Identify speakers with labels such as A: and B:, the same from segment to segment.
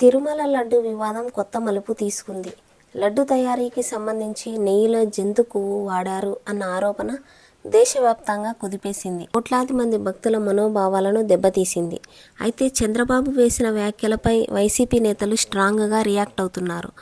A: తిరుమల లడ్డు వివాదం కొత్త మలుపు తీసుకుంది. లడ్డు తయారీకి సంబంధించి నెయ్యిలో జంతు కొవ్వు వాడారు అన్న ఆరోపణ దేశవ్యాప్తంగా కుదిపేసింది. కోట్లాది మంది భక్తుల మనోభావాలను దెబ్బతీసింది. అయితే చంద్రబాబు వేసిన వ్యాఖ్యలపై వైసీపీ నేతలు స్ట్రాంగ్గా రియాక్ట్ అవుతున్నారు.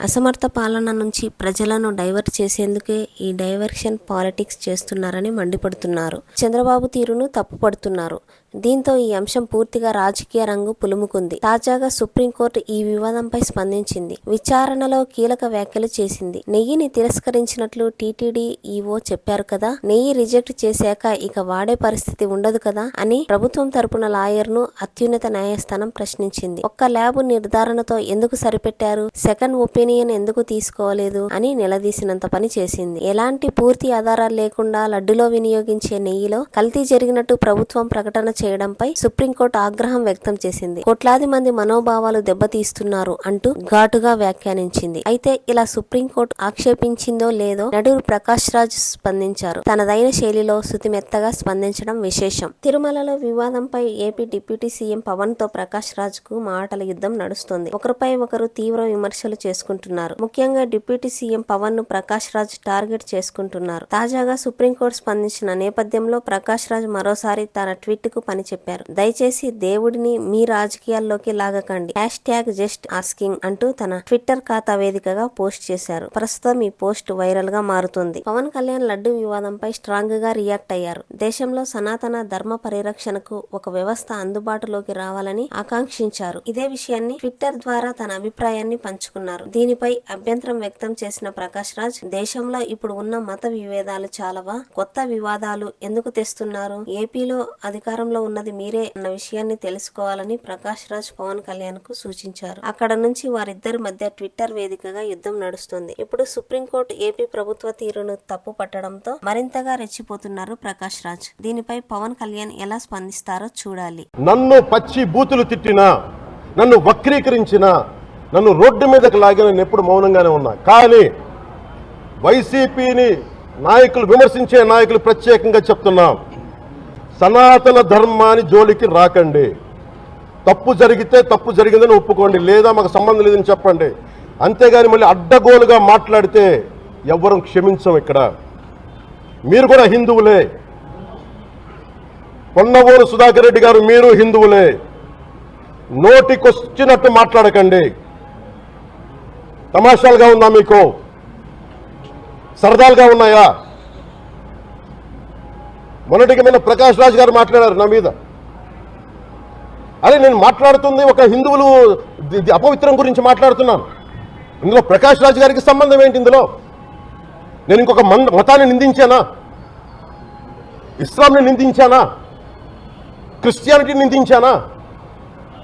A: అసమర్థ పాలన నుంచి ప్రజలను డైవర్ట్ చేసేందుకే ఈ డైవర్షన్ పాలిటిక్స్ చేస్తున్నారని మండిపడుతున్నారు. చంద్రబాబు తీరును తప్పుపడుతున్నారు. దీంతో ఈ అంశం పూర్తిగా రాజకీయ రంగు పులుముకుంది. తాజాగా సుప్రీంకోర్టు ఈ వివాదంపై స్పందించింది. విచారణలో కీలక వ్యాఖ్యలు చేసింది. నెయ్యిని తిరస్కరించినట్లు టీటీడీ ఈవో చెప్పారు కదా. నెయ్యి రిజెక్ట్ చేశాక ఇక వాడే పరిస్థితి ఉండదు కదా అని ప్రభుత్వం తరపున లాయర్ను అత్యున్నత న్యాయస్థానం ప్రశ్నించింది. ఒక్క ల్యాబ్ నిర్ధారణతో ఎందుకు సరిపెట్టారు? సెకండ్ ఒపీనియన్ ఎందుకు తీసుకోలేదు అని నిలదీసినంత పని చేసింది. ఎలాంటి పూర్తి ఆధారాలు లేకుండా లడ్డులో వినియోగించే నెయ్యిలో కల్తీ జరిగినట్టు ప్రభుత్వం ప్రకటన చేయడంపై సుప్రీంకోర్టు ఆగ్రహం వ్యక్తం చేసింది. కోట్లాది మంది మనోభావాలు దెబ్బతీస్తున్నారు అంటూ ఘాటుగా వ్యాఖ్యానించింది. అయితే ఇలా సుప్రీంకోర్టు ఆక్షేపించిందో లేదో నటుడు ప్రకాష్ రాజ్ స్పందించారు. తనదైన శైలిలో శృతిమెత్తగా స్పందించడం విశేషం. తిరుమలలో వివాదంపై ఏపీ డిప్యూటీ సీఎం పవన్తో ప్రకాష్ రాజ్కు మాటల యుద్ధం నడుస్తోంది. ఒకరిపై ఒకరు తీవ్ర విమర్శలు చేసుకుంటున్నారు ముఖ్యంగా డిప్యూటీ సీఎం పవన్ను ప్రకాష్ రాజ్ టార్గెట్ చేసుకుంటున్నారు. తాజాగా సుప్రీంకోర్టు స్పందించిన నేపథ్యంలో ప్రకాష్ రాజ్ మరోసారి తన ట్వీట్కు పని చెప్పారు దయచేసి దేవుడిని మీ రాజకీయాల్లోకి లాగకండి. హ్యాష్ ట్యాగ్ జస్ట్ ఆస్కింగ్ అంటూ తన ట్విట్టర్ ఖాతా వేదికగా పోస్ట్ చేశారు. ప్రస్తుతం ఈ పోస్ట్ వైరల్గా మారుతుంది. పవన్ కళ్యాణ్ లడ్డు వివాదంపై స్ట్రాంగ్గా రియాక్ట్ అయ్యారు. దేశంలో సనాతన ధర్మ పరిరక్షణకు ఒక వ్యవస్థ అందుబాటులోకి రావాలని ఆకాంక్షించారు. ఇదే విషయాన్ని ట్విట్టర్ ద్వారా తన అభిప్రాయాన్ని పంచుకున్నారు. దీనిపై అభ్యంతరం వ్యక్తం చేసిన ప్రకాష్ రాజ్ దేశంలో ఇప్పుడు ఉన్న మత విభేదాలు చాలవా? కొత్త వివాదాలు ఎందుకు తెస్తున్నారు? ఏపీలో అధికారంలో ఉన్నది మీరే అన్న విషయాన్ని తెలుసుకోవాలని ప్రకాష్ రాజ్ పవన్ కళ్యాణ్కు సూచించారు. అక్కడ నుంచి వారిద్దరి మధ్య ట్విట్టర్ వేదికగా యుద్ధం నడుస్తుంది. ఇప్పుడు సుప్రీంకోర్టు ఏపీ ప్రభుత్వ తీరును తప్పు పట్టడంతో మరింతగా రెచ్చిపోతున్నారు ప్రకాష్ రాజ్. దీనిపై పవన్ కళ్యాణ్ ఎలా స్పందిస్తారో చూడాలి.
B: నన్ను పచ్చి బూతులు తిట్టినా నన్ను వక్రీకరించిన నన్ను రోడ్డు మీదకి లాగి నేను ఎప్పుడు మౌనంగానే ఉన్నా. కానీ వైసీపీని నాయకులు విమర్శించే నాయకులు ప్రత్యేకంగా చెప్తున్నాం. సనాతన ధర్మాన్ని జోలికి రాకండి. తప్పు జరిగితే తప్పు జరిగిందని ఒప్పుకోండి. లేదా మాకు సంబంధం లేదని చెప్పండి. అంతేగాని మళ్ళీ అడ్డగోలుగా మాట్లాడితే ఎవ్వరం క్షమించం ఇక్కడ. మీరు కూడా హిందువులే. పొన్నవూరు సుధాకర్ రెడ్డి గారు మీరు హిందువులే. నోటికొచ్చినట్టు మాట్లాడకండి. తమాషాలుగా ఉందా మీకు? సరదాలుగా ఉన్నాయా? మొన్నటికి మీద ప్రకాష్ రాజ్ గారు మాట్లాడారు నా మీద. అరే నేను మాట్లాడుతుంది ఒక హిందువులు అపవిత్రం గురించి మాట్లాడుతున్నాను. ఇందులో ప్రకాష్ రాజ్ గారికి సంబంధం ఏంటి ఇందులో? నేను ఇంకొక మతాన్ని నిందించానా? ఇస్లాంని నిందించానా? Christianity నిందించానా?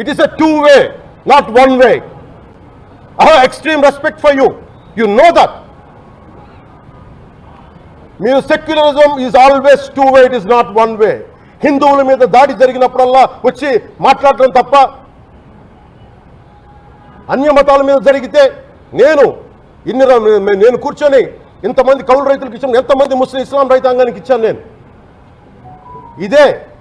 B: it is a two way not one way I have extreme respect for you you know that మీరు secularism is always two way it is not one way హిందువుల మీద దాడి జరిగినప్పుడల్లా వచ్చి మాట్లాడటం తప్ప అన్య మతాల మీద జరిగితే నేను ఇన్ని నేను కూర్చొని ఇంతమంది కౌలు రైతులకు ఇచ్చాను ఎంతమంది ముస్లిం ఇస్లాం రైతాంగానికి ఇచ్చాను నేను. ఇదే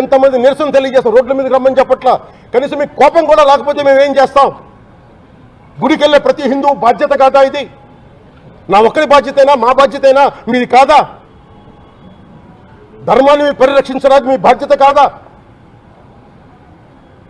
B: ఎంతమంది నిరసన తెలియజేస్తాం? రోడ్ల మీదకి రమ్మని చెప్పట్లా? కనీసం మీకు కోపం కూడా లేకపోతే మేము ఏం చేస్తాం? గుడికెళ్ళే ప్రతి హిందూ బాధ్యత కాదా ఇది? నా ఒక్కరి బాధ్యతైనా మా బాధ్యతైనా మీది కాదా? ధర్మాన్ని పరిరక్షించడానికి మీ బాధ్యత కాదా?